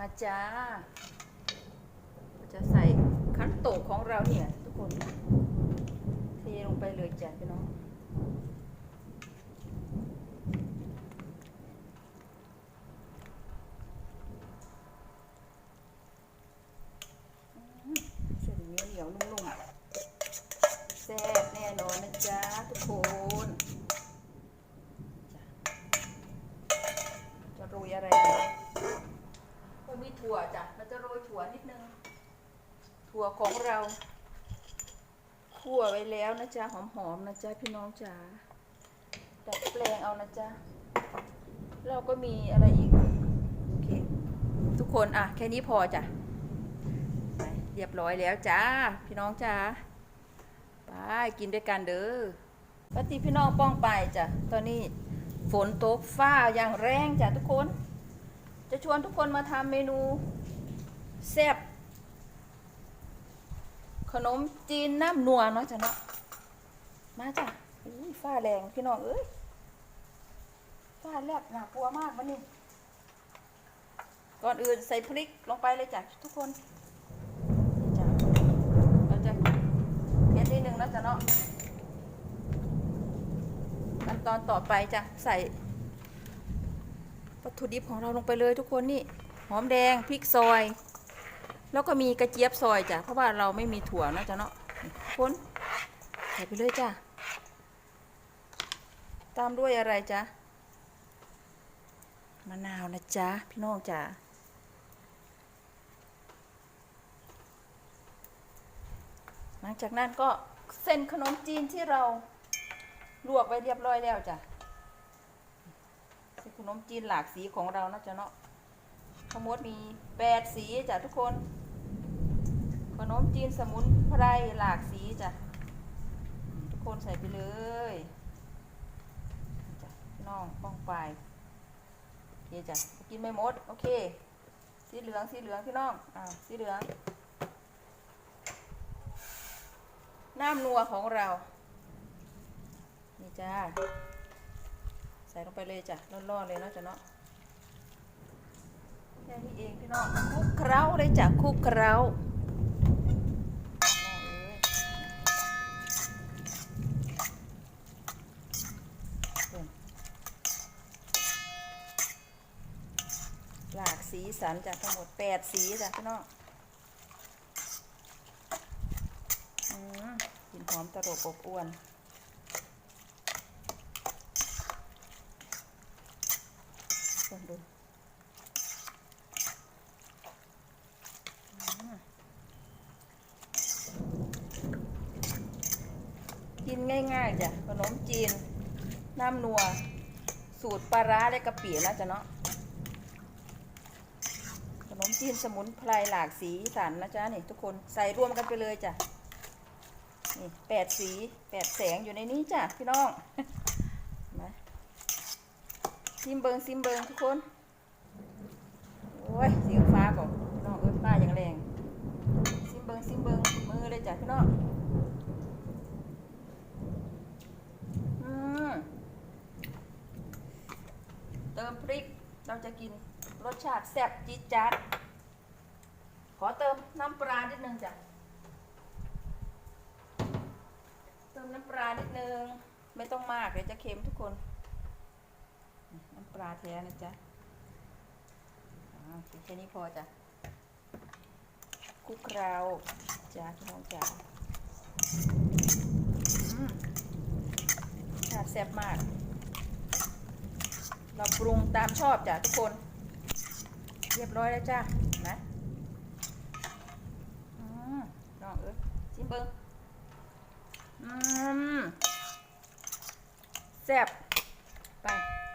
มาจ้า จะใส่ขันโตกของเราเนี่ย ทุกคน เทลงไปเลยจ้ะพี่น้อง อืมเส้นเหนียวเหนียวๆนุ่มๆแซ่บแน่นอนนะจ๊ะทุกคนจ้ะจะโรยอะไรดีก็มีถั่วจ้ะเราจะโรยถั่ว นิดนึง ถั่วของเราคั่วไว้แล้วนะจ๊ะหอมๆนะจ๊ะพี่น้องจ๋าดัดแปลงเอานะจ๊ะเราก็มีอะไรอีกโอเคทุกคนอะแค่นี้พอจ้ะเรียบร้อยแล้วจ้าพี่น้องจ้าไปกินด้วยกันเด้อปฏิพี่น้องป้องไปจ้ะตอนนี้ฝนตกฟ้าอย่างแรงจ้ะทุกคน จะชวนทุกคนมาทำเมนู แซ่บขนมจีนน้ำนัวเนาะจ้ะเนาะมาจ้ะอุ้ยฟ้าแรงพี่น้องเอ้ยฟ้าแลบน่ากลัวมากมันนี่ก่อนอื่นใส่พริกลงไปเลยจ้ะทุกคนจ้ะเราจะเพี้ยนนิดนึงแล้วจ้ะเนาะขั้นตอนต่อไปจะใส่วัตถุดิบของเราลงไปเลยทุกคนนี่หอมแดงพริกซอย แล้วก็มีกระเจี๊ยบซอยจ้ะเพราะว่าเราไม่มีถั่วนะจ้ะเนาะนี่คนใส่ไปเลยจ้ะตามด้วยอะไรจ๊ะมะนาวนะจ๊ะพี่น้องจ้ะหลังจากนั้นก็เส้นขนมจีนที่เราลวกไว้เรียบร้อยแล้วจ้ะเส้นขนมจีนหลากสีของเรานะจ๊ะเนาะทั้งหมดมีแปดสีจ้ะทุกคน ขนมจีนสมุนไพรหลากสีจ้ะทุกคนใส่ไปเลยจ้ะพี่น้องป้องไปโอเคจ้ะกินไม่หมด โอเค สีเหลืองสีเหลืองพี่น้องอ่าสีเหลือง น้ำนัวของเรา นี่จ้าใส่ลงไปเลยจ้ะร้อนๆเลยเนาะจ้ะเนาะแค่นี้เองพี่น้องคุกเคล้าเลยจ้ะคุกเคล้า สันจ้ะทั้งหมดแปดสีจ้ะพี่น้องอืมกลินหอมตลบอบอวนคนดูกินง่ายๆจ้ะขนมจีน น้ำนัว สูตรปลาร้าและกะปินะจ๊ะเนาะ นมจีนสมุนไพรหลากสีสันนะจ๊ะนี่ทุกคนใส่รวมกันไปเลยจ้ะนี่แปดสีแปดแสงอยู่ในนี้จ้ะพี่น้องมาซิมเบิงซิมเบิงทุกคนโอ้ยสีฟ้าบอกพี่น้องเอ้ยฟ้าอย่างแรงซิมเบิงซิมเบิงมือเลยจ้ะพี่น้องอืมเติมพริกเราจะกินรส ชาติแซ่บจี๊ดจ๊าดขอเติมน้ำปลานิดนึงจ้ะ เติมน้ำปลานิดนึง ไม่ต้องมากเดี๋ยวจะเค็มทุกคน น้ำปลาแท้นะจ๊ะอ่าแค่นี้พอจ้ะคุกเคล้าจ้าพี่น้องจ้าชาติแซ่บมาก เราปรุงตามชอบจ้ะทุกคน เรียบร้อยแล้วจ้านะอืมน้องเอ้ยชิมเบิ้งอืมแซ่บไป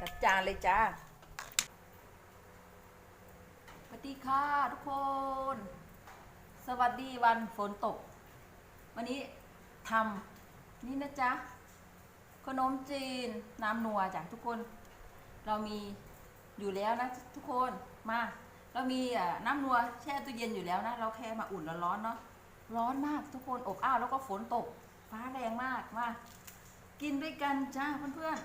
จัดจานเลยจ้าสวัสดีค่ะทุกคน สวัสดีวันฝนตก วันนี้ทำนี่นะจ๊ะขนมจีนน้ำนัวจ้ะทุกคน เรามีอยู่แล้วนะทุกคนมา เรามีน้ำนัวแช่ตู้เย็นอยู่แล้วนะ เราแค่มาอุ่นแล้วร้อนเนาะร้อนมากทุกคนอบอ้าวแล้วก็ฝนตก ฟ้าแรงมากมากินด้วยกันจ้าเพื่อน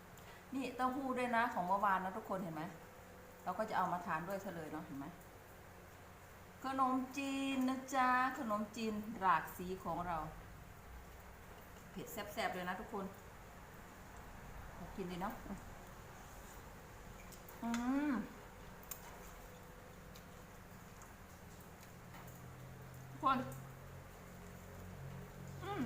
ๆนี่เต้าหู้ด้วยนะของเมื่อวานนะทุกคนเห็นไหมเราก็จะเอามาทานด้วยเฉลยเนาะเห็นไหมขนมจีนนะจ๊ะขนมจีนหลากสีของเรา เผ็ดแซ่บๆเลยนะทุกคนกินดีเนาะอืมทุก คนอืม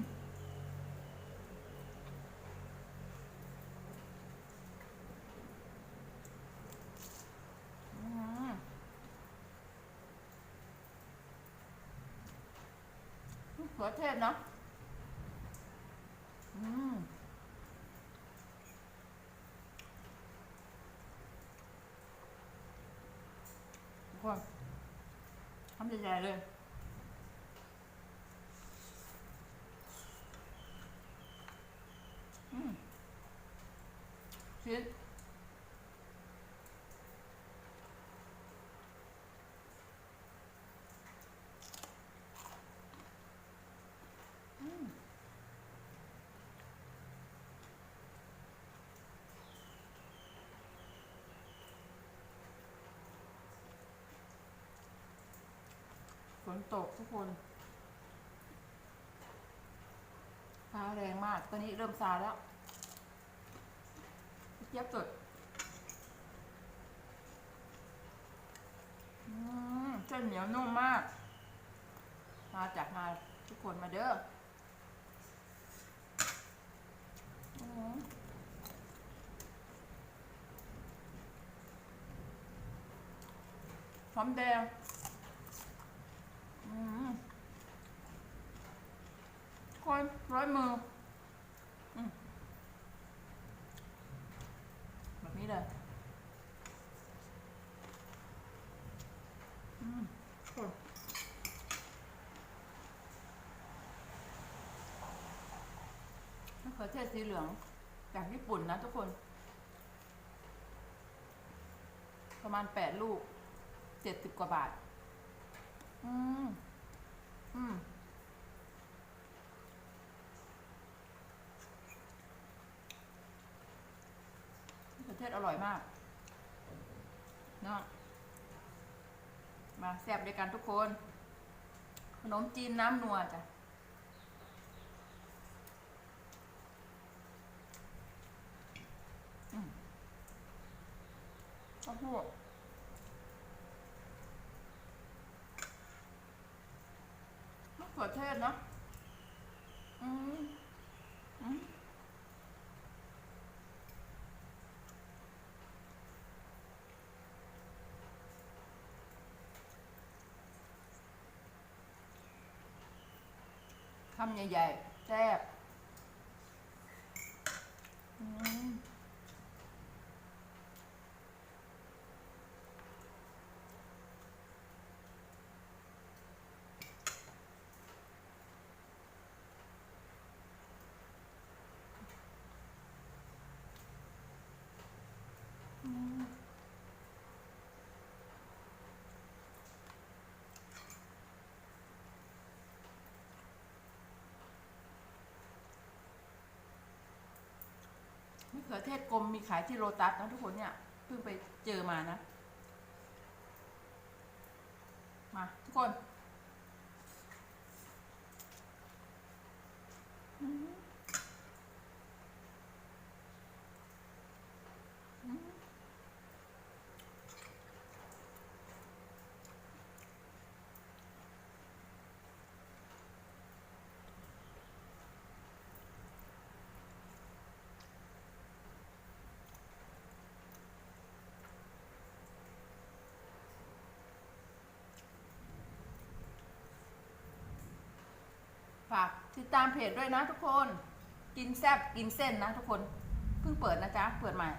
อืมมะเขือเทศเนาะอืมทุกคนทำใหญ่ๆเลย ชิ้นฝนตกทุกคนฟ้าแรงมาก ตอนนี้เริ่มซาแล้ว จี๊ยบสดอืมเส้นเหนียวนุ่มมาก มาจากมาทุกคนมาเด้อหอมแดงอืมคนร้อยมือมแบบนี้เลยอืมคนมะเขื อเทศสีเหลืองจากญี่ปุ่นนะทุกคน ประมาณแปดลูกเจ็ดสิบกว่าบาท อืม อืมประเทศอร่อยมากเนาะมาแซ่บด้วยกันทุกคน ขนมจีนน้ำนัวจ้ะ อืมข้าว โพดมะเขือเทศเนาะอืมอืมคำใหญ่ๆแซ่บ มะเขือเทศกลมมีขายที่โลตัสนะทุกคนเนี่ยเพิ่งไปเจอมานะ มาทุกคน ติดตามเพจด้วยนะทุกคน กินแซบกินเส้นนะทุกคน เพิ่งเปิดนะจ๊ะ เปิดใหม่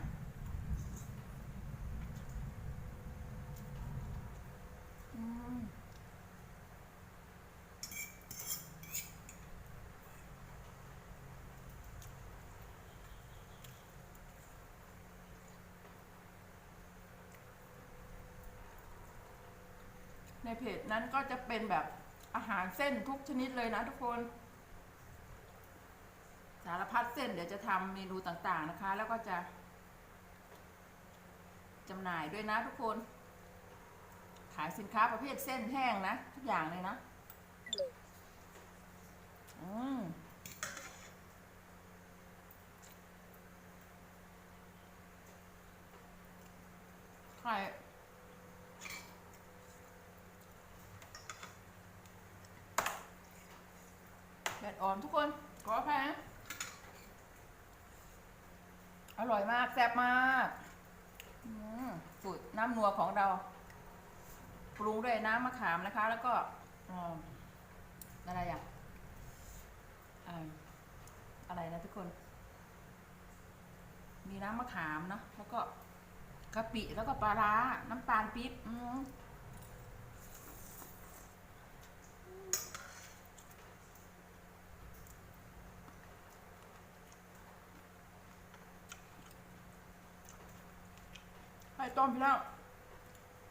ในเพจนั้นก็จะเป็นแบบอาหารเส้นทุกชนิดเลยนะทุกคน สารพัดเส้นเดี๋ยวจะทำเมนูต่างๆนะคะ แล้วก็จะจำหน่ายด้วยนะทุกคน ขายสินค้าประเภทเส้นแห้งนะ ทุกอย่างเลยนะ อืมไข่แดดอ่อนทุกคนขออภัยนะ อร่อยมาก แซ่บมากสูตรน้ำนัวของเรา ปรุงด้วยน้ำมะขามนะคะ แล้วก็ออะไรอะอ่าอะไรนะทุกคน มีน้ำมะขามเนาะแล้วก็กะปิแล้วก็ปลาร้าน้ำตาลปี๊บ อืมไข่ต้มพี่แล้ว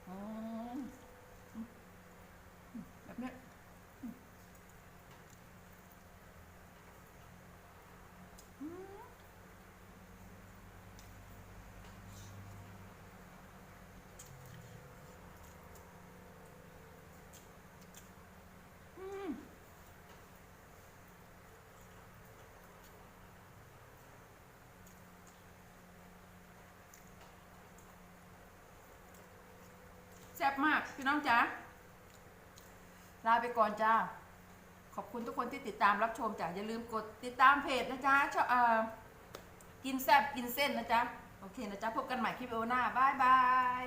อืมแบบนี้แซ่บมากพี่น้องจ๋าลาไปก่อนจ้า ขอบคุณทุกคนที่ติดตามรับชมจ้ะอย่าลืมกดติดตามเพจนะจ๊ะชอบเอ่อกินแซ่บกินเส้นนะจ๊ะ โอเคนะจ๊ะ พบกันใหม่คลิปโอหน้าบายบาย